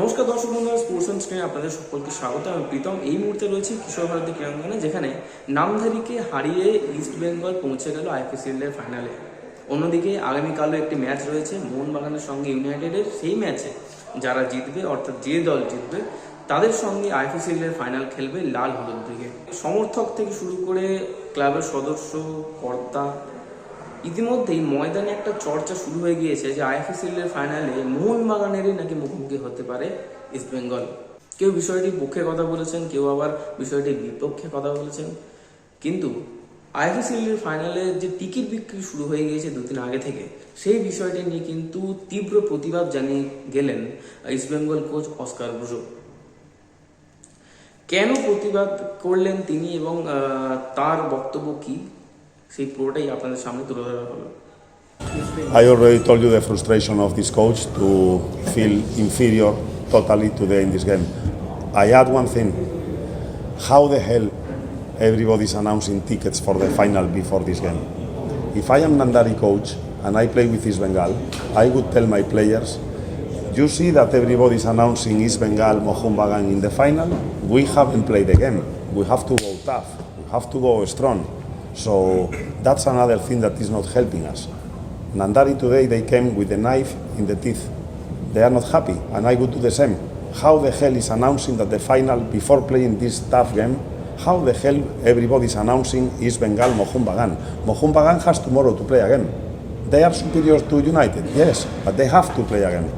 নমস্কার দর্শক বন্ধুরা, স্পোর্টস স্ক্রিনে আপনাদের সকলকে স্বাগত। আমি প্রীতম। এই মুহূর্তে রয়েছে কিশোর ভারতী ক্রীড়াঙ্গনে, যেখানে নামধারীকে হারিয়ে ইস্ট বেঙ্গল পৌঁছে গেল আইপিসিএল এর ফাইনালে। অন্যদিকে আগামীকালও একটি ম্যাচ রয়েছে মোহনবাগানের সঙ্গে ইউনাইটেডের। সেই ম্যাচে যারা জিতবে, অর্থাৎ যে দল জিতবে, তাদের সঙ্গে আইপিসিএল এর ফাইনাল খেলবে লাল হলুদ দিকে সমর্থক থেকে শুরু করে ক্লাবের সদস্য, কর্তা ইতিমধ্যেই ময়দানে একটা চর্চা শুরু হয়ে গিয়েছে যে আইএফএসএল এর ফাইনালে মোহনবাগানেরই নাকি মুখোমুখি হতে পারে ইস্টবেঙ্গল কেউ বিষয়টির পক্ষে কথা বলেছেন, কেউ আবার বিষয়টির বিপক্ষে কথা বলেছেন। কিন্তু আইএফএসএল এর ফাইনালে যে টিকিট বিক্রি শুরু হয়ে গিয়েছে দুদিন আগে থেকে, সেই বিষয়টি নিয়ে কিন্তু তীব্র প্রতিবাদ জানিয়ে গেলেন ইস্টবেঙ্গল কোচ অস্কার ব্রুজো কেন প্রতিবাদ করলেন তিনি এবং তার বক্তব্য কি? সেই পুরোটাই আপনাদের সামনে তুলে ধরা হলো I already told you the frustration of this coach to feel inferior totally today in this game. I add one thing. How the hell everybody's announcing tickets for the final before this game? If I am Nandari coach and I play with East Bengal, I would tell my players, you see that everybody's announcing East Bengal, Mohun Bagan in the final. We haven't played the game. We have to go tough. We have to go strong. So that's another thing that is not helping us. Nandari today they came with a knife in the teeth. They are not happy, and I would do the same. How the hell is announcing that the final before playing this tough game? How the hell everybody is announcing is Bengal Mohun Bagan? Mohun Bagan has tomorrow to play again. They are superior to United, yes, but they have to play again.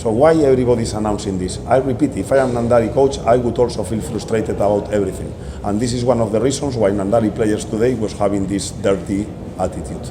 So why everybody is announcing this? I repeat, if I am Nandari coach, I would also feel frustrated about everything. And this is one of the reasons why Nandari players today was having this dirty attitude.